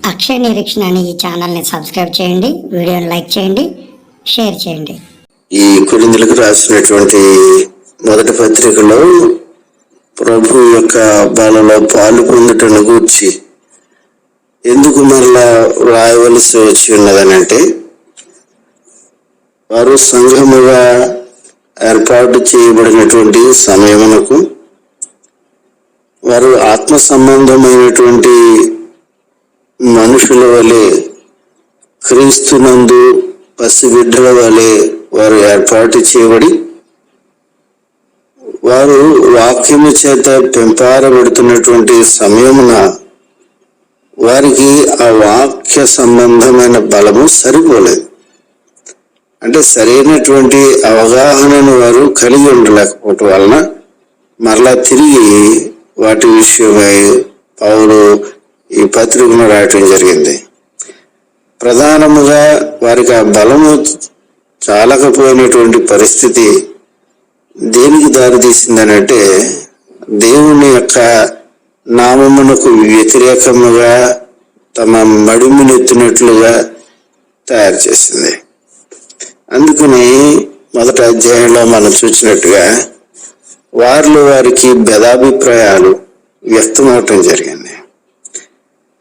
అక్షయ నిరీక్షణ అనే ఈ ఛానల్ని సబ్స్క్రైబ్ చేయండి వీడియోని లైక్ చేయండి షేర్ చేయండి. ఈ కుడిందులకు రాసినటువంటి మొదటి పత్రికలో ప్రభు యొక్క బాలలో పాలు పొందుటను గూర్చి ఎందుకు మరలా వ్రాయవలసి వచ్చి ఉన్నదనంటే వారు సంఘముగా ఏర్పాటు చేయబడినటువంటి సమయమునకు వారు ఆత్మ సంబంధమైనటువంటి మనుషుల వలె క్రీస్తునందు పసిబిడ్డల వలె వారు ఏర్పాటు చేయబడి వారు వాక్యము చేత పెంపారబడుతున్నటువంటి సమయమున వారికి ఆ వాక్య సంబంధమైన బలము సరిపోలేదు. అంటే సరైనటువంటి అవగాహనను వారు కలిగి ఉండలేకపోవటం వలన మరలా తిరిగి వాటి విషయమై పౌరు ఈ పత్రికను రాయటం జరిగింది. ప్రధానముగా వారికి ఆ బలము చాలకపోయినటువంటి పరిస్థితి దేనికి దారితీసిందనంటే దేవుని యొక్క నామమునకు వ్యతిరేకముగా తమ మడిమినెత్తినట్లుగా తయారు చేసింది. అందుకని మొదటి అధ్యాయంలో మనం చూసినట్టుగా వారిలో వారికి భేదాభిప్రాయాలు వ్యక్తమవటం జరిగింది.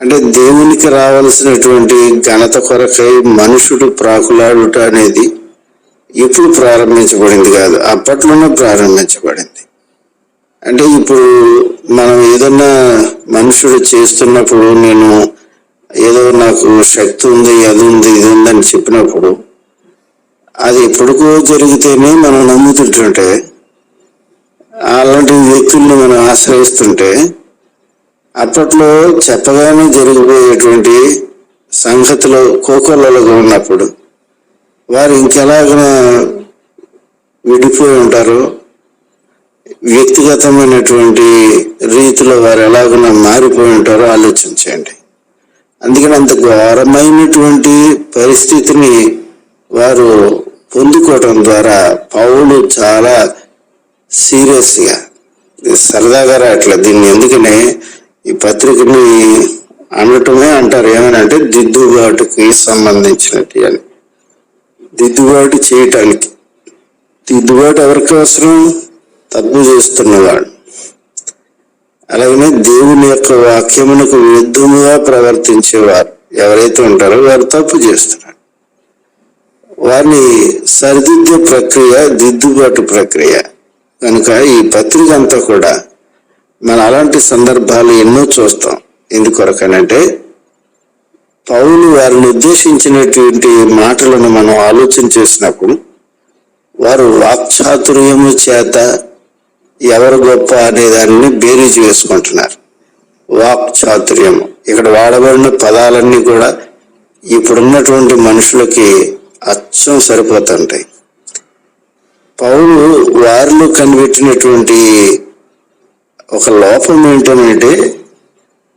అంటే దేవునికి రావాల్సినటువంటి ఘనత కొరకై మనుషుడు ప్రాకులాడుట అనేది ఇప్పుడు ప్రారంభించబడింది కాదు అప్పట్లోనే ప్రారంభించబడింది. అంటే ఇప్పుడు మనం ఏదన్నా మనుషుడు చేస్తున్నప్పుడు నేను ఏదో నాకు శక్తి ఉంది అది ఉంది ఇది ఉందని చెప్పినప్పుడు అది ఎప్పటికో జరిగితేనే మనం నమ్ముతుంటుంటే అలాంటి వ్యక్తుల్ని మనం ఆశ్రయిస్తుంటే అప్పట్లో చెప్పగానే జరిగిపోయేటువంటి సంగతిలో కోకొల్లలుగా ఉన్నప్పుడు వారు ఇంకెలాగ విడిపోయి ఉంటారు వ్యక్తిగతమైనటువంటి రీతిలో వారు ఎలాగైనా మారిపోయి ఉంటారో ఆలోచించండి. అందుకని అంత ఘోరమైనటువంటి పరిస్థితిని వారు పొందుకోవటం ద్వారా పౌలు చాలా సీరియస్గా సరదాగా రావట్లేదు. దీన్ని ఎందుకనే ఈ పత్రికని అనటమే అంటారు. ఏమని అంటే దిద్దుబాటుకి సంబంధించినట్టు అని. దిద్దుబాటు చేయటానికి. దిద్దుబాటు ఎవరికి అవసరం? తప్పు చేస్తున్నవాడు అలాగనే దేవుని యొక్క వాక్యమునకు విరుద్ధముగా ప్రవర్తించేవారు ఎవరైతే ఉంటారో వారు తప్పు చేస్తున్నారు. వారిని సరిదిద్దే ప్రక్రియ దిద్దుబాటు ప్రక్రియ. కనుక ఈ పత్రిక అంతా కూడా మన అలాంటి సందర్భాలు ఎన్నో చూస్తాం. ఎందుకొరకనంటే పౌలు వారిని ఉద్దేశించినటువంటి మాటలను మనం ఆలోచన చేసినప్పుడు వారు వాక్చాతుర్యము చేత ఎవరు గొప్ప అనే దానిని బేరీజు వేసుకుంటున్నారు. వాక్చాతుర్యము. ఇక్కడ వాడబడిన పదాలన్నీ కూడా ఇప్పుడున్నటువంటి మనుషులకి అచ్చం సరిపోతుంటాయి. పౌలు వారిలో కనిపెట్టినటువంటి ఒక లోపం ఏంటంటే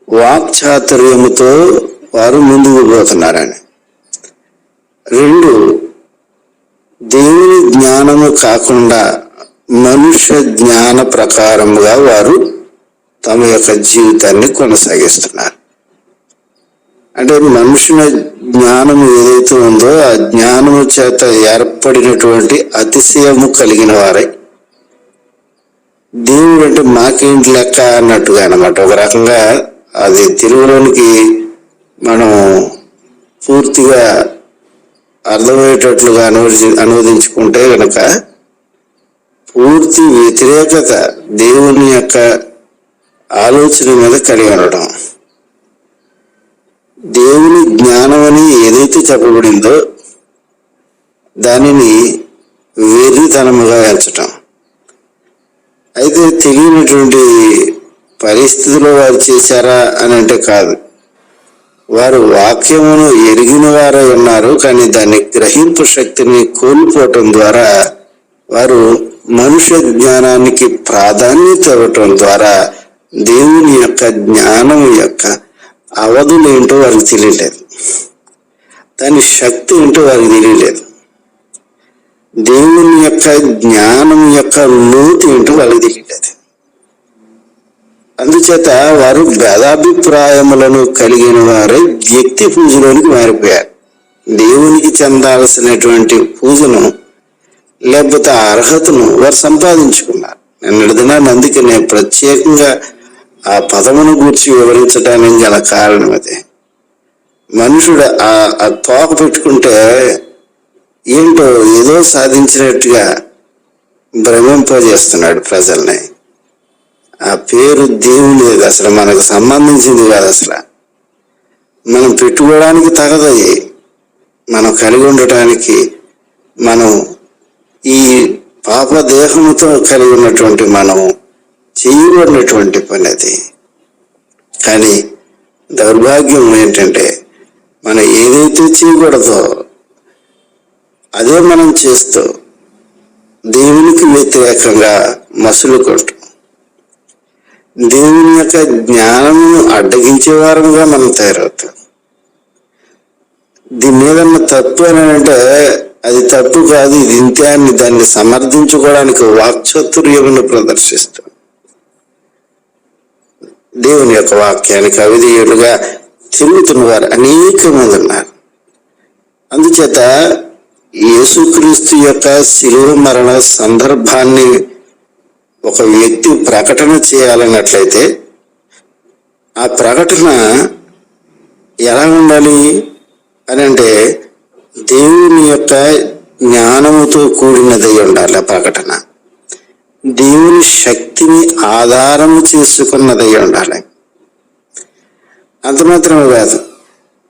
వాక్చాతుర్యముతో వారు ముందుకు పోతున్నారని. రెండు దేవుని జ్ఞానము కాకుండా మనుష్య జ్ఞాన ప్రకారముగా వారు తమ యొక్క జీవితాన్ని కొనసాగిస్తున్నారు. అంటే మనుషుల జ్ఞానం ఏదైతే ఉందో ఆ జ్ఞానము చేత ఏర్పడినటువంటి అతిశయము కలిగిన వారై దేవుడు అంటే మాకేంటి లెక్క అన్నట్టుగా అనమాట ఒక రకంగా అది తెలుగులోనికి మనం పూర్తిగా అర్థమయ్యేటట్లుగా అనువది అనువదించుకుంటే కనుక పూర్తి వ్యతిరేకత దేవుని యొక్క ఆలోచన మీద కలిగి ఉండడం దేవుని జ్ఞానం అని ఏదైతే చెప్పబడిందో దానిని వెర్రితనముగా ఎంచటం. అయితే తెలియనటువంటి పరిస్థితిలో వారు చేశారా అని అంటే కాదు. వారు వాక్యమును ఎరిగిన వారే ఉన్నారు కానీ దాన్ని గ్రహింపు శక్తిని కోల్పోవటం ద్వారా వారు మనుష్య జ్ఞానానికి ప్రాధాన్యత ఇవ్వటం ద్వారా దేవుని యొక్క జ్ఞానం యొక్క అవధులు ఏంటో వారికి తెలియలేదు దాని శక్తి ఏంటో వారికి తెలియలేదు దేవుని యొక్క జ్ఞానం యొక్క లోటు ఏంటో వాళ్ళకి తెలియలేదు అందుచేత వారు భేదాభిప్రాయములను కలిగిన వారే వ్యక్తి పూజలోనికి మారిపోయారు. దేవునికి చెందాల్సినటువంటి పూజను లేకపోతే అర్హతను వారు సంపాదించుకున్నారు. నిన్నటి దినాన్ని అందుకనే నేను ప్రత్యేకంగా ఆ పదమును గూర్చి వివరించడానికి గల కారణం అదే. మనుషుడు ఆ ఆ తోక పెట్టుకుంటే ఏంటో ఏదో సాధించినట్టుగా భ్రమింపజేస్తున్నాడు ప్రజల్ని. ఆ పేరు దేవునిది అసలు మనకు సంబంధించింది కాదు అసలు. మనం పెట్టుకోవడానికి తగదయ్యి మనం కలిగి ఉండటానికి మనం ఈ పాప దేహంతో కలిగి ఉన్నటువంటి మనం చేయబడినటువంటి పని అది. కానీ దౌర్భాగ్యం ఏంటంటే మనం ఏదైతే చేయకూడదో అదే మనం చేస్తూ దేవునికి వ్యతిరేకంగా మసులు కొట్టు దేవుని యొక్క జ్ఞానమును అడ్డగించే వారంగా మనం తయారవుతాం. దీని ఏదన్నా తప్పు అని అంటే అది తప్పు కాదు ఇది ఇంతే అని దాన్ని సమర్థించుకోవడానికి వాక్చతుర్యమును ప్రదర్శిస్తాం. దేవుని యొక్క వాక్యానికి అవిధేయులుగా తిరుగుతున్న వారు అనేక మంది ఉన్నారు. అందుచేత యేసుక్రీస్తు యొక్క శిలువ మరణ సందర్భాన్ని ఒక వ్యక్తి ప్రకటన చేయాలన్నట్లయితే ఆ ప్రకటన ఎలా ఉండాలి అని అంటే దేవుని యొక్క జ్ఞానముతో కూడినదై ఉండాలి ఆ ప్రకటన. దేవుని శక్తిని ఆధారము చేసుకున్నదై ఉండాలి. అంత మాత్రమే కాదు.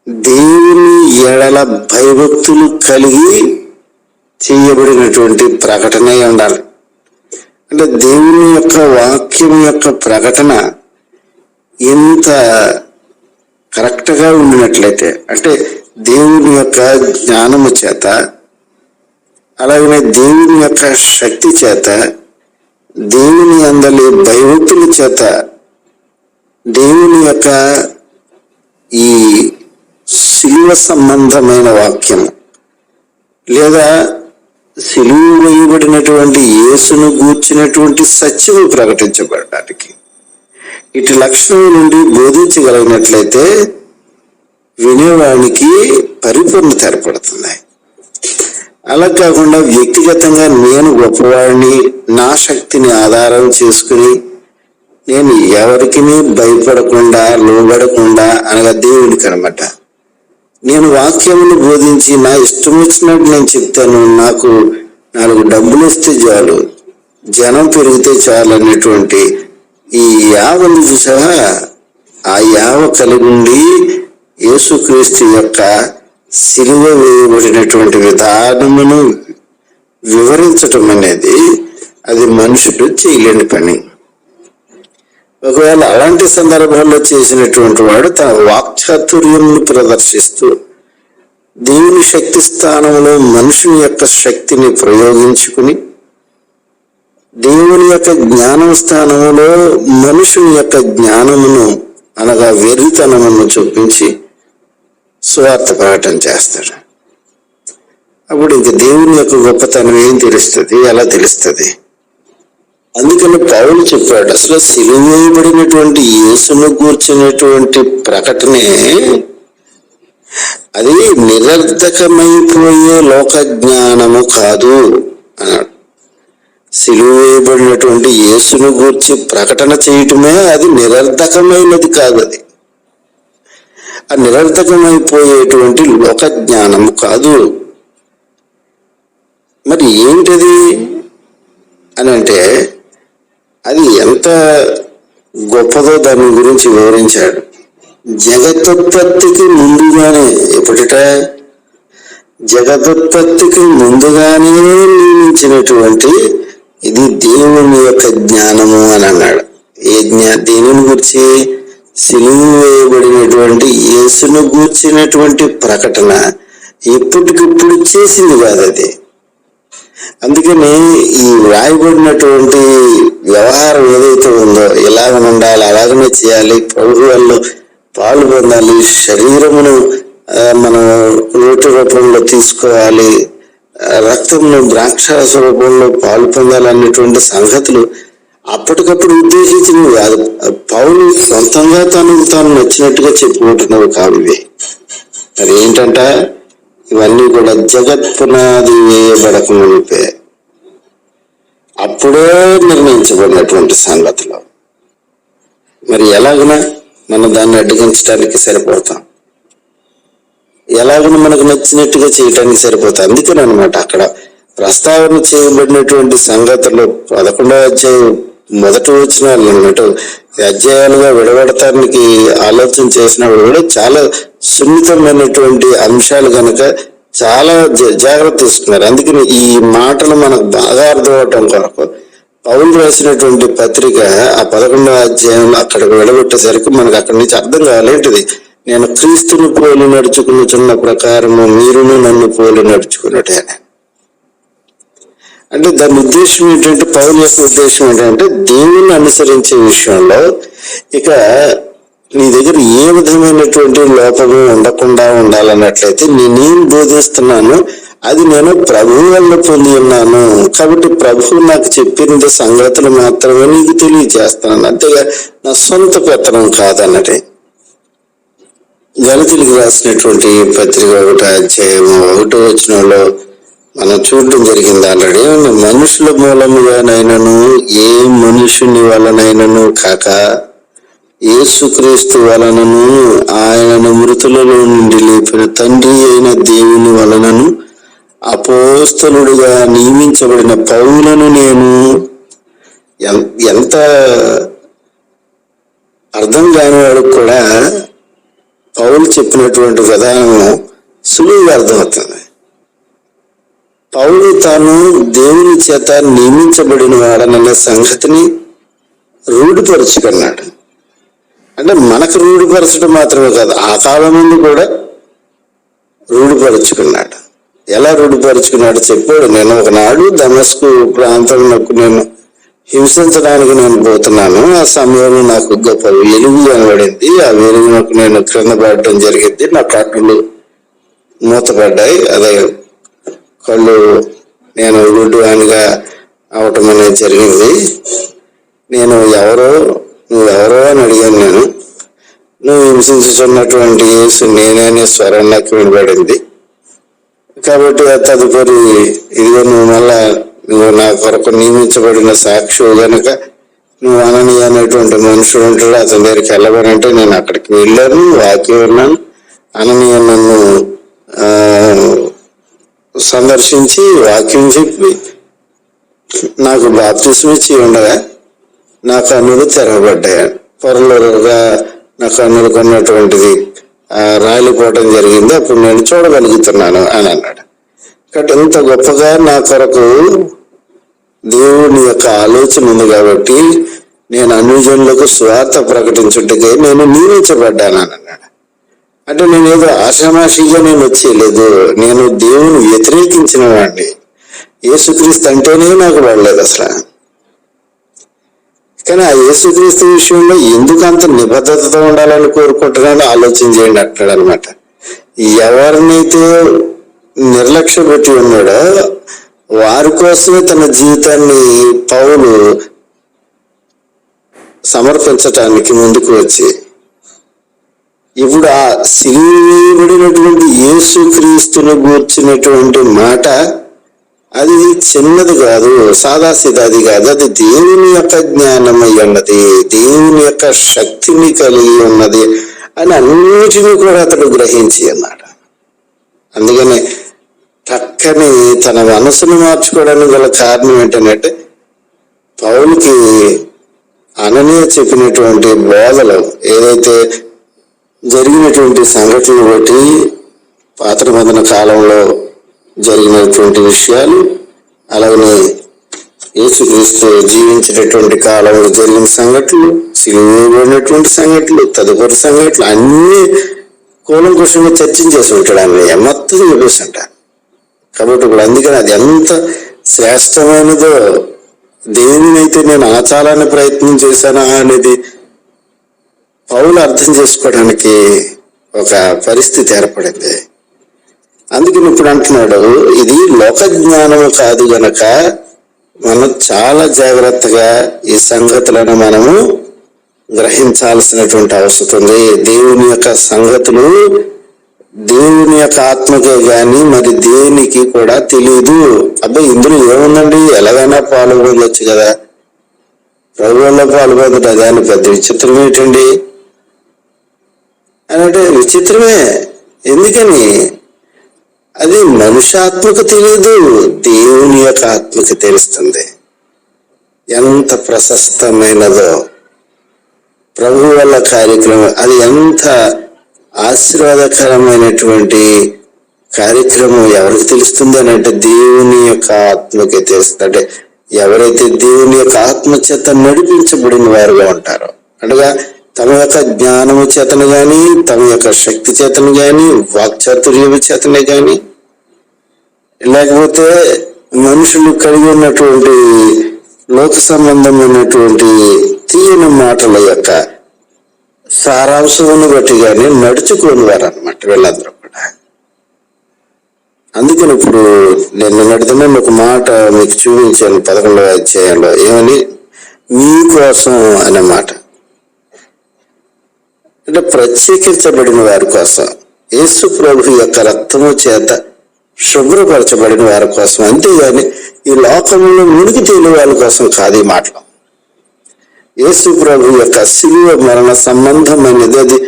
దేవుని ఎడల భయభక్తులు కలిగి చేయబడినటువంటి ప్రకటన ఉండాలి. అంటే దేవుని యొక్క వాక్యం యొక్క ప్రకటన ఎంత కరెక్ట్గా ఉండినట్లయితే అంటే దేవుని యొక్క జ్ఞానము చేత అలాగనే దేవుని యొక్క శక్తి చేత దేవుని అందలి భయభక్తుల చేత దేవుని యొక్క ఈ శిలువ సంబంధమైన వాక్యం లేదా శిలువ వేయబడినటువంటి యేసును గూర్చినటువంటి సత్యము ప్రకటించబడటానికి. ఇటు లక్షణం నుండి బోధించగలిగినట్లయితే వినేవానికి పరిపూర్ణత ఏర్పడుతుంది అలా కాకుండా వ్యక్తిగతంగా నేను గొప్పవాడిని నా శక్తిని ఆధారం చేసుకుని నేను ఎవరికి భయపడకుండా లోబడకుండా అనగా దేవుడికి అనమాట. నేను వాక్యమును బోధించి నా ఇష్టం వచ్చినట్టు నేను చెప్తాను. నాకు నాలుగు డబ్బులు ఇస్తే చాలు జనం పెరిగితే చాలు అనేటువంటి ఈ యావను చూసావా? ఆ యావ కలిగి ఉండి యేసుక్రీస్తు యొక్క సిలువ వేయబడినటువంటి విధానమును వివరించటం అనేది అది మనుషుడు చేయలేని పని. ఒకవేళ అలాంటి సందర్భాల్లో చేసినటువంటి వాడు తన వాక్చాతుర్యమును ప్రదర్శిస్తూ దేవుని శక్తి స్థానంలో మనుషుని యొక్క శక్తిని ప్రయోగించుకుని దేవుని యొక్క జ్ఞానం స్థానంలో మనుషుని యొక్క జ్ఞానమును అనగా వెర్రితనమును చూపించి స్వార్థ ప్రకటన చేస్తాడు. అప్పుడు ఇంక దేవుని యొక్క గొప్పతనం ఏం తెలుస్తుంది? ఎలా తెలుస్తుంది? అందుకని పౌలు చెప్పాడు అసలు సిలువేయబడినటువంటి యేసును కూర్చున్నటువంటి ప్రకటనే అది నిరర్ధకమైపోయే లోక జ్ఞానము కాదు అన్నాడు. సిలువేయబడినటువంటి యేసును గూర్చి ప్రకటన చేయటమే అది నిరర్ధకమైనది కాదు అది. ఆ నిరర్ధకమైపోయేటువంటి లోక జ్ఞానము కాదు. మరి ఏంటది? అని అంటే అది ఎంత గొప్పదో దాని గురించి వివరించాడు. జగదుత్పత్తికి ముందుగానే ఎప్పుడట? జగదుత్పత్తికి ముందుగానే నియమించినటువంటి ఇది దేవుని యొక్క జ్ఞానము అని అన్నాడు. ఏ జ్ఞా దేవుని గురించి? సిలువు వేయబడినటువంటి యేసును గూర్చినటువంటి ప్రకటన ఎప్పటికిప్పుడు చేసింది కాదు అది. అందుకని ఈ వ్రాయబడినటువంటి వ్యవహారం ఏదైతే ఉందో ఇలాగ ఉండాలి అలాగనే చేయాలి ప్రభు వల్ల పాలు పొందాలి శరీరమును మనం రోటి రూపంలో తీసుకోవాలి రక్తంను ద్రాక్ష రూపంలో పాలు పొందాలి అనేటువంటి సంగతులు అప్పటికప్పుడు ఉద్దేశించినవి కాదు. పౌలు సొంతంగా తను తాను నచ్చినట్టుగా చెప్పుకుంటున్నవి కావు ఇవి. మరి ఏంటంట ఇవన్నీ కూడా జగత్ పునాది వేయబడకుండా అప్పుడే నిర్ణయించబడినటువంటి సంగతులు. మరి ఎలాగనా మనం దాన్ని అడ్డగించడానికి సరిపోతాం? ఎలాగైనా మనకు నచ్చినట్టుగా చేయటానికి సరిపోతుంది అందుకని అనమాట అక్కడ ప్రస్తావన చేయబడినటువంటి సంగతులు పదకొండవ అధ్యాయం మొదటి వచ్చిన అన్నట్టు అధ్యాయాలుగా విడగొడటానికి ఆలోచన చేసినప్పుడు కూడా చాలా సున్నితమైనటువంటి అంశాలు కనుక చాలా జా- జాగ్రత్త తీసుకున్నారు. అందుకని ఈ మాటలు మనకు బాగా అర్థం కొరకు పౌలు రాసినటువంటి పత్రిక ఆ పదకొండవ అధ్యాయం అక్కడికి విడగొట్టేసరికి మనకు అక్కడి నుంచి అర్థం కావాలేంటిది నేను క్రీస్తుని పోలి నడుచుకున్నచున్న ప్రకారము మీరును నన్ను పోలి నడుచుకున్నట్టే అంటే దాని ఉద్దేశం ఏంటంటే పౌలు యొక్క ఉద్దేశం ఏంటంటే దేవుని అనుసరించే విషయంలో ఇక నీ దగ్గర ఏ విధమైనటువంటి లోపము ఉండకుండా ఉండాలన్నట్లయితే నేనేం బోధిస్తున్నాను అది నేను ప్రభువు వల్ల పొంది ఉన్నాను. కాబట్టి ప్రభువు నాకు చెప్పిన సంగతులు మాత్రమే నీకు తెలియజేస్తున్నాను అంతేగా నా సొంత పెత్తనం కాదన్నది. గణితులకు రాసినటువంటి పత్రిక ఒకటి అధ్యాయము ఒకటో వచనంలో మనం చూడడం జరిగింది ఆల్రెడీ. మనుషుల మూలముగానైనను ఏ మనుషుని వలనైనను కాక యేసుక్రీస్తు వలనను ఆయనను మృతులలో నుండి లేపిన తండ్రి అయిన దేవుని వలనను అపోస్తలుడుగా నియమించబడిన పౌలను నేను ఎంత అర్థం కాని వాడికి కూడా పౌలు చెప్పినటువంటి విధానం సులువుగా అర్థమవుతుంది. పౌలు తాను దేవుని చేత నియమించబడిన వాడనన్న సంగతిని రూఢిపరుచుకున్నాడు. అంటే మనకు రూఢిపరచడం మాత్రమే కాదు ఆ కాలం ముందు కూడా రూఢిపరుచుకున్నాడు. ఎలా రూఢిపరుచుకున్నాడు చెప్పాడు నేను ఒకనాడు దమస్కు ప్రాంతంలోకి నేను హింసించడానికి నేను పోతున్నాను. ఆ సమయంలో నాకు గొప్ప వెలుగు కనబడింది. ఆ వెలుగునకు నేను క్రింద పడటం జరిగింది. నా కళ్ళు మూతపడ్డాయి. అదే కళ్ళు నేను గుడ్డువానిగా అవటం అనేది జరిగింది. నేను ఎవరో నువ్వు ఎవరో అని అడిగాను నేను. నువ్వు హింసించుతున్నటువంటి యేసు నేనే అనే స్వరం నాకు వినబడింది. కాబట్టి తదుపరి ఇదిగో నువ్వు మళ్ళా నువ్వు నా కొరకు నియమించబడిన సాక్షి గనుక నువ్వు అనని అనేటువంటి మనుషుడు ఉంటాడు. అతని దగ్గరికి వెళ్ళబడంటే నేను అక్కడికి వెళ్ళాను వాకి ఉన్నాను అనని నన్ను సందర్శించి వాక్యం చెప్పి నాకు బాప్తిసం ఇచ్చి ఉండగా నా కన్నులు తెరవబడ్డాయి. పొరలుగా నా కన్నులకు కొన్నటువంటిది రాలిపోవటం జరిగింది. అప్పుడు నేను చూడగలుగుతున్నాను అని అన్నాడు. కాబట్టి ఇంత గొప్పగా నా కొరకు దేవుని యొక్క ఆలోచన ఉంది కాబట్టి నేను అన్యజనులకు స్వార్థ ప్రకటించుటకే నేను నియమించబడ్డాను అని అన్నాడు. అంటే నేను ఏదో ఆషామాషిగా నేను వచ్చేయలేదు. నేను దేవుని వ్యతిరేకించిన వాడిని. యేసుక్రీస్తు అంటేనే నాకు పడలేదు అసలు. కానీ ఆ యేసుక్రీస్తు విషయంలో ఎందుకు అంత నిబద్ధతతో ఉండాలని కోరుకుంటున్నాడో ఆలోచన చేయండి అంటాడు అనమాట ఎవరినైతే నిర్లక్ష్య పెట్టి ఉన్నాడో వారి కోసమే తన జీవితాన్ని పౌలు సమర్పించటానికి ముందుకు వచ్చి ఇప్పుడు ఆ సిలువబడినటువంటి యేసుక్రీస్తును గూర్చినటువంటి మాట అది చిన్నది కాదు సాదాసిదాది కాదు. అది దేవుని యొక్క జ్ఞానమై ఉన్నది దేవుని యొక్క శక్తిని కలిగి ఉన్నది అని అన్నిటినీ కూడా అతడు గ్రహించి అన్నాడు అందుకని పక్కని తన మనసును మార్చుకోవడానికి గల కారణం ఏంటంటే పౌలకి అననీయ చెప్పినటువంటి బోధలు ఏదైతే జరిగినటువంటి సంఘటనలు బట్టి పాత్ర నిబంధన కాలంలో జరిగినటువంటి విషయాలు అలాగే యేసుక్రీస్తు జీవించినటువంటి కాలంలో జరిగిన సంఘటనలు సిలువబడినటువంటి సంఘటనలు తదుపరి సంఘటనలు అన్ని కూలంకుషంగా చర్చించేసి ఉంటాడు ఆమె మొత్తం చూపిస్తుంట కాబట్టి ఇప్పుడు అందుకని అది ఎంత శ్రేష్టమైనదో దేనినైతే నేను ఆచారాన్ని ప్రయత్నం చేశానా అనేది పౌలు అర్థం చేసుకోవడానికి ఒక పరిస్థితి ఏర్పడింది. అందుకని ఇప్పుడు అంటున్నాడు ఇది లోక జ్ఞానము కాదు గనక మనం చాలా జాగ్రత్తగా ఈ సంగతులను మనము గ్రహించాల్సినటువంటి అవసరం ఉంది. దేవుని యొక్క సంగతులు దేవుని యొక్క ఆత్మకే గాని మరి దేవునికి కూడా తెలియదు అబ్బాయి ఇందులో ఏముందండి? ఎలాగైనా పాల్గొనవచ్చు కదా. ప్రభువుల్లో పాల్గొందట దాని పెద్ద విచిత్రం ఏంటండి? అని అంటే విచిత్రమే. ఎందుకని? అది మనుషాత్మక తెలియదు దేవుని యొక్క ఆత్మకి తెలుస్తుంది. ఎంత ప్రశస్తమైనదో. ప్రభు వల్ల కార్యక్రమం అది ఎంత ఆశీర్వాదకరమైనటువంటి కార్యక్రమం ఎవరికి తెలుస్తుంది అని అంటే దేవుని యొక్క ఆత్మకి తెలుస్తుంది. అంటే ఎవరైతే దేవుని యొక్క ఆత్మ చేత నడిపించబడిన వారుగా ఉంటారో అనగా తమ యొక్క జ్ఞానము చేతను గాని తమ యొక్క శక్తి చేతను గాని వాక్చాతుర్యము చేతనే గాని లేకపోతే మనుషులు కలిగి ఉన్నటువంటి లోక సంబంధమైనటువంటి తీయని మాటల యొక్క సారాంశమును బట్టి కానీ నడుచుకోని వారు అనమాట వీళ్ళందరూ కూడా. అందుకని ఇప్పుడు నేను నడితేనే ఒక మాట మీకు చూపించాను పదకొండవ అధ్యాయంలో. ఏమని? మీకోసం అనే మాట అంటే ప్రత్యేకించబడిన వారి కోసం. యేసు ప్రభు యొక్క రక్తము చేత శుభ్రపరచబడిన వారి కోసం. అంతేగాని ఈ లోకంలో మునిగి తేలి వాళ్ళ కోసం కాదు ఈ మాటలు. యేసు ప్రభు యొక్క శిలువ మరణ సంబంధమైనది. అది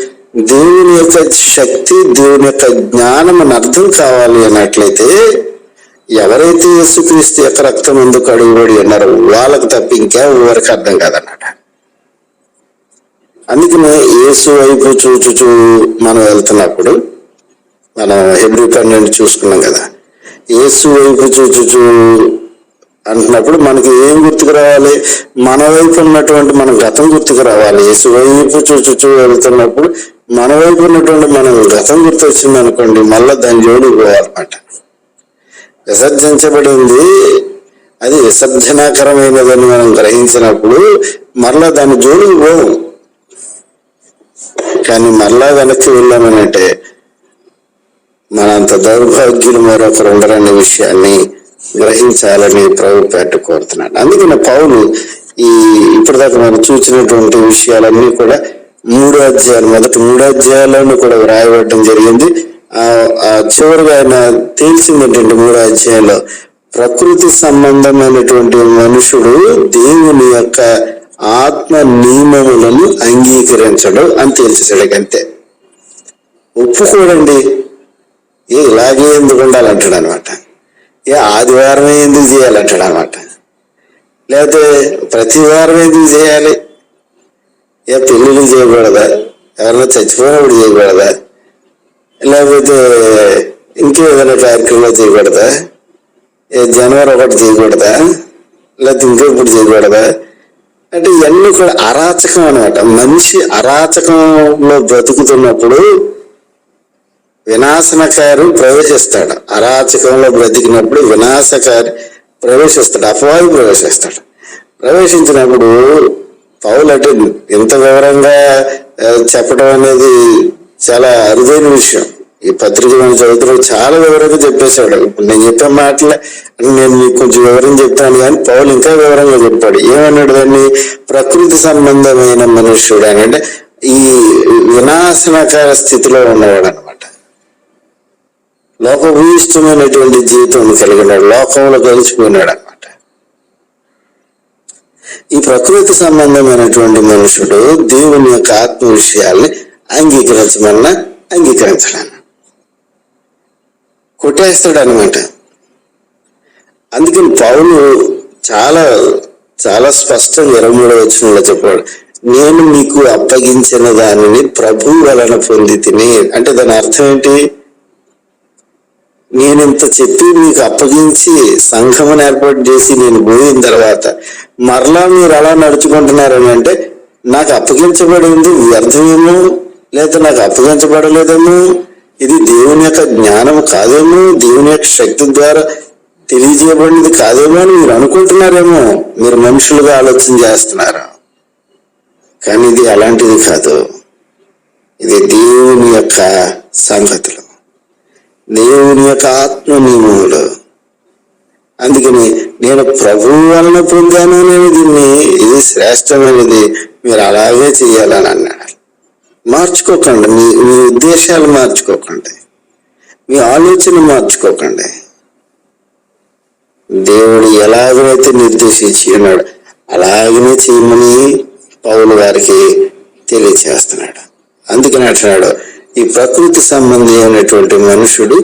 దేవుని యొక్క శక్తి దేవుని యొక్క జ్ఞానం అర్థం కావాలి అన్నట్లయితే ఎవరైతే యేసుక్రీస్తు యొక్క రక్తం ఎందుకు అడుగుబడి ఉన్నారో వాళ్ళకి తప్ప ఇంకెవరికి అర్థం కాదన్నమాట. అందుకనే యేసు వైపు చూచుచూ మనం వెళ్తున్నప్పుడు మనం హెబ్రి పన్నెండు చూసుకున్నాం కదా యేసు వైపు చూచుచూ అంటున్నప్పుడు మనకి ఏం గుర్తుకు రావాలి? మన వైపు ఉన్నటువంటి మన గతం గుర్తుకు రావాలి. యేసు వైపు చూచుచూ వెళ్తున్నప్పుడు మన వైపు ఉన్నటువంటి మన గతం గుర్తు వచ్చింది అనుకోండి మళ్ళీ దాని జోడికి పోవాలన్నమాట. విసర్జించబడింది అది విసర్జనాకరమైనదని మనం గ్రహించినప్పుడు మరలా దాని జోడికి పోము కానీ మరలా వెనక్కి వెళ్ళామనంటే మనంత దౌర్భాగ్యులు మరొకరు ఉండరనే విషయాన్ని గ్రహించాలని ప్రభు పేట కోరుతున్నాడు. అందుకని పౌలు ఈ ఇప్పటిదాకా మనం చూసినటువంటి విషయాలన్నీ కూడా మూడో అధ్యాయాలు మొదటి మూడో అధ్యాయాలను కూడా వ్రాయబడటం జరిగింది. ఆ ఆ చివరిగా ఆయన తేల్చింది ఏంటంటే మూడో అధ్యాయంలో ప్రకృతి సంబంధమైనటువంటి మనుషుడు దేవుని యొక్క ఆత్మ నియమములను అంగీకరించడం అని తేల్చేసాడు అంతే ఒప్పుకోడండి. ఏ ఇలాగే ఎందుకు ఉండాలంటాడు అనమాట ఏ ఆదివారమే ఎందుకు చేయాలంటాడు అనమాట లేకపోతే ప్రతి వారం ఎందుకు చేయాలి? ఏ పెళ్ళిళ్ళు చేయకూడదా? ఎవరైనా చచ్చిపోయినప్పుడు చేయకూడదా? లేకపోతే ఇంకేదైనా కార్యక్రమాలు చేయకూడదా? ఏ జనవరి ఒకటి చేయకూడదా? లేకపోతే ఇంకొకటి చేయకూడదా? అంటే ఇవన్నీ కూడా అరాచకం అనమాట మనిషి అరాచకంలో బ్రతుకుతున్నప్పుడు వినాశనకారు ప్రవేశిస్తాడు. అరాచకంలో బ్రతికినప్పుడు వినాశకారి ప్రవేశిస్తాడు. అపవాది ప్రవేశిస్తాడు. ప్రవేశించినప్పుడు పౌలు అంటే ఇంత వివరంగా చెప్పడం అనేది చాలా అరుదైన విషయం. ఈ పత్రిక మనం చదువుతున్న చాలా వివరంగా చెప్పేశాడు. ఇప్పుడు నేను చెప్పే మాటలే నేను మీకు కొంచెం వివరం చెప్తాను కానీ పౌలు ఇంకా వివరంగా చెప్పాడు. ఏమన్నాడు దాన్ని? ప్రకృతి సంబంధమైన మనుష్యుడు అని అంటే ఈ వినాశనకర స్థితిలో ఉన్నవాడు అనమాట లోకభూయిష్టమైనటువంటి జీవితం కలిగినాడు. లోకంలో కలిసిపోయినాడు అనమాట ఈ ప్రకృతి సంబంధమైనటువంటి మనుషుడు దేవుని యొక్క ఆత్మ విషయాల్ని అంగీకరించమన్నా అంగీకరించడాన్ని కొట్టేస్తాడు అనమాట అందుకని పౌలు చాలా చాలా స్పష్టంగా ఇరవై మూడవ వచనంలో చెప్పాడు. నేను మీకు అప్పగించిన దానిని ప్రభు వలన పొంది తిని అంటే దాని అర్థం ఏంటి? నేను ఇంత చెప్పి మీకు అప్పగించి సంఘమును ఏర్పాటు చేసి నేను పోయిన తర్వాత మరలా మీరు అలా నడుచుకుంటున్నారని అంటే నాకు అప్పగించబడింది వ్యర్థమేమో లేదా నాకు అప్పగించబడలేదేమో ఇది దేవుని యొక్క జ్ఞానం కాదేమో? దేవుని యొక్క శక్తి ద్వారా తెలియజేయబడినది కాదేమో అని మీరు అనుకుంటున్నారేమో? మీరు మనుషులుగా ఆలోచన చేస్తున్నారు? కానీ ఇది అలాంటిది కాదు. ఇది దేవుని యొక్క సంగతులు. దేవుని యొక్క ఆత్మ నియమములు అందుకని నేను ప్రభువు వలన పొందాను అనేది దీన్ని ఇది శ్రేష్టమైనది. మీరు అలాగే చేయాలని అన్నాడు. మార్చుకోకండి. మీ మీ ఉద్దేశాలు మార్చుకోకండి. మీ ఆలోచన మార్చుకోకండి. దేవుడు ఎలాగైతే నిర్దేశించి ఉన్నాడు అలాగనే చేయమని పౌలు వారికి తెలియచేస్తున్నాడు. అందుకని అంటున్నాడు ఈ ప్రకృతి సంబంధి అయినటువంటి మనుషుడు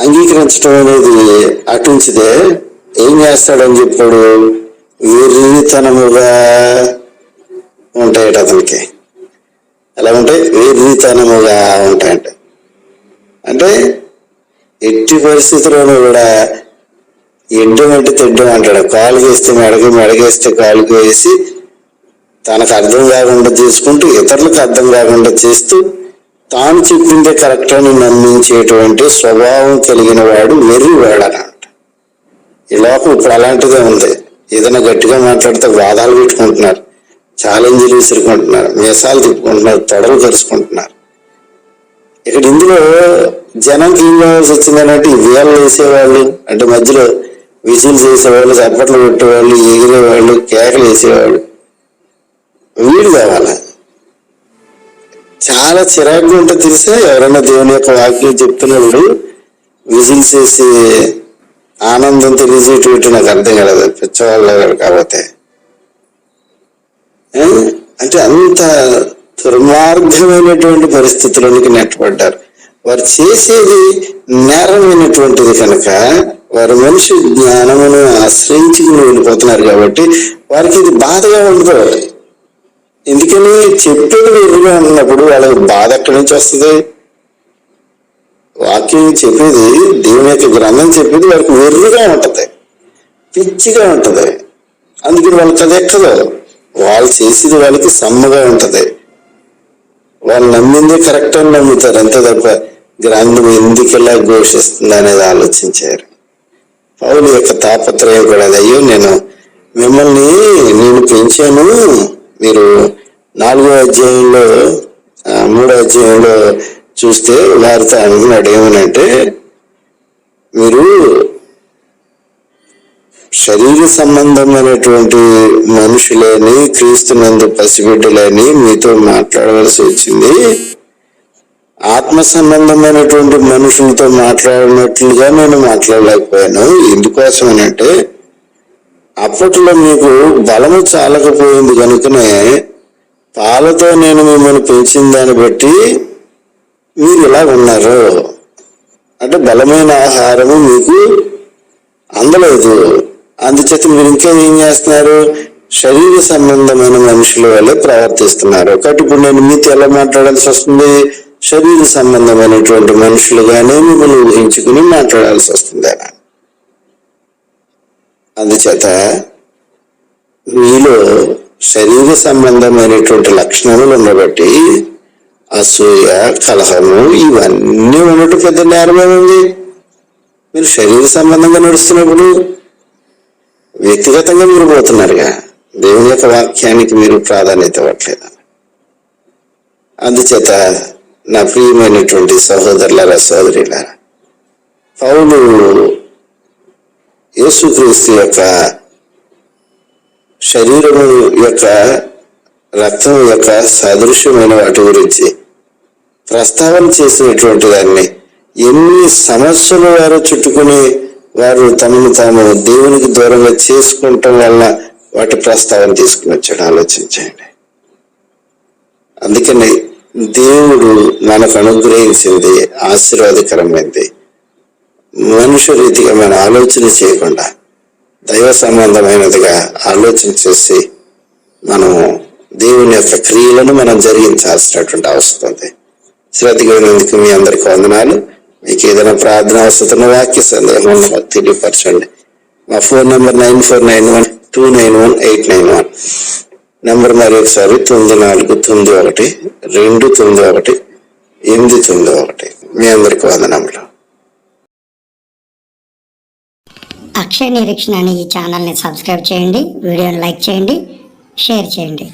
అంగీకరించడం అనేది అటుంచితే ఏం చేస్తాడని చెప్పాడు? వెర్రితనముగా ఉంటాయట అతనికి. ఎలా ఉంటాయి వెర్రితనముగా ఉంటాయంట. అంటే ఎట్టి పరిస్థితుల్లోనూ కూడా ఎడ్డం అంటే తిడ్డం అంటాడు. కాలు వేస్తే మెడకి మెడగేస్తే కాలుకి వేసి తనకు అర్థం కాకుండా తీసుకుంటూ ఇతరులకు అర్థం కాకుండా చేస్తూ తాను చెప్పిందే కరెక్ట్ అని నమ్మించేటువంటి స్వభావం కలిగిన వాడు వెర్రివాడు అని అంట ఈ లోకం ఇప్పుడు అలాంటిదే ఉంది. ఏదైనా గట్టిగా మాట్లాడితే వాదాలు పెట్టుకుంటున్నారు. ఛాలెంజ్లు విసురుకుంటున్నారు మీసాలు తిప్పుకుంటున్నారు తొడలు కరుచుకుంటున్నారు ఇక్కడ ఇందులో జనంకి ఏం కావాల్సి వచ్చిందనంటే అంటే వేలు వేసేవాళ్ళు అంటే మధ్యలో విజిల్ చేసేవాళ్ళు చప్పట్లు పెట్టేవాళ్ళు ఎగిరేవాళ్ళు కేకలు వేసేవాళ్ళు. వీడు కావాలా. చాలా చిరాకుగా ఉంటే తెలిసే ఎవరైనా దేవుని యొక్క వాక్యం చెప్తున్నప్పుడు విజిల్ చేసి ఆనందం తెలియజేటువంటి నాకు అర్థం కలదు పిచ్చవాళ్ళు కాకపోతే. అంటే అంత దుర్మార్గమైనటువంటి పరిస్థితుల్లోనికి నెట్టబడ్డారు. వారు చేసేది నేరమైనటువంటిది కనుక వారు మనిషి జ్ఞానమును ఆశ్రయించి వెళ్ళిపోతున్నారు కాబట్టి వారికి ఇది బాధగా ఉండిపోవాలి ఎందుకని చెప్పేది వెర్రిగా ఉన్నప్పుడు వాళ్ళకి బాధ ఎక్కడి నుంచి వస్తుంది? వాక్యం చెప్పేది దేవుని యొక్క గ్రంథం చెప్పేది వారికి వెర్రిగా ఉంటది. పిచ్చిగా ఉంటది. అందుకని వాళ్ళకి అది ఎక్కదు. వాళ్ళు చేసేది వాళ్ళకి సమ్మగా ఉంటది. వాళ్ళు నమ్మిందే కరెక్ట్ అని నమ్ముతారు. అంతే తప్ప గ్రంథం ఎందుకు ఇలా ఘోషిస్తుంది అనేది ఆలోచించారు. పౌలు యొక్క తాపత్రయం కూడా అది. అయ్యో నేను మిమ్మల్ని నేను పెంచాను. మీరు నాలుగో అధ్యాయంలో మూడో అధ్యాయంలో చూస్తే వారితో అంటున్నాడు ఏమనంటే మీరు శరీర సంబంధమైనటువంటి మనుషులని క్రీస్తునందు పసిబిడ్డలని మీతో మాట్లాడవలసి వచ్చింది. ఆత్మ సంబంధమైనటువంటి మనుషులతో మాట్లాడినట్లుగా నేను మాట్లాడలేకపోయాను. ఎందుకోసం అంటే అప్పట్లో మీకు బలము చాలకపోయింది కనుకనే పాలతో నేను మిమ్మల్ని పెంచిన దాన్ని బట్టి మీరు ఇలా ఉన్నారు? అంటే బలమైన ఆహారము మీకు అందలేదు. అందుచేత మీరు ఇంకా ఏం చేస్తున్నారు? శరీర సంబంధమైన మనుషుల వల్లే ప్రవర్తిస్తున్నారు. కాబట్టి ఇప్పుడు నేను మీతో ఎలా మాట్లాడాల్సి వస్తుంది? శరీర సంబంధమైనటువంటి మనుషులుగానే మిమ్మల్ని ఊహించుకుని మాట్లాడాల్సి వస్తుంది అందుచేత మీలో శరీర సంబంధమైనటువంటి లక్షణములు ఉండబట్టి అసూయ కలహము ఇవన్నీ ఉన్నట్టు పెద్ద నేరమే ఉంది. మీరు శరీర సంబంధంగా నడుస్తున్నప్పుడు వ్యక్తిగతంగా మీరు పోతున్నారుగా. దేవుని యొక్క వాక్యానికి మీరు ప్రాధాన్యత ఇవ్వట్లేదు. అందుచేత నా ప్రియమైనటువంటి సహోదరులారా సహోదరులారా పౌలు యేసుక్రీస్తు యొక్క శరీరము యొక్క రక్తం యొక్క సదృశ్యమైన వాటి గురించి ప్రస్తావన చేసినటువంటి దాన్ని ఎన్ని సమస్యలు వారు చుట్టుకుని వారు తమను తాము దేవునికి దూరంగా చేసుకుంటాం వల్ల వాటి ప్రస్తావన తీసుకుని వచ్చాడు. ఆలోచించండి అందుకని దేవుడు మనకు అనుగ్రహించింది ఆశీర్వాదకరమైంది. మనుష్య రీతిగా మనం ఆలోచన చేయకుండా దైవ సంబంధమైనదిగా ఆలోచన చేసి మనము దేవుని యొక్క క్రియలను మనం జరిగించాల్సినటువంటి అవసరం ఉంది. శ్రద్ధగా ఉన్నందుకు మీ అందరికి వందనాలు. మీకు ఏదైనా ప్రార్థన వస్తున్న వాక్య సందేహం మాకు తెలియపరచండి. మా phone number nine four nine one two nine one eight nine one. Number మరి ఒకసారి తొమ్మిది నాలుగు తొమ్మిది ఒకటి రెండు తొమ్మిది ఒకటి ఎనిమిది తొమ్మిది ఒకటి. మీ అందరికి వందనములు. అక్షయ నిరీక్షణ అనే ఈ ఛానల్ని సబ్స్క్రైబ్ చేయండి వీడియోని లైక్ చేయండి షేర్ చేయండి.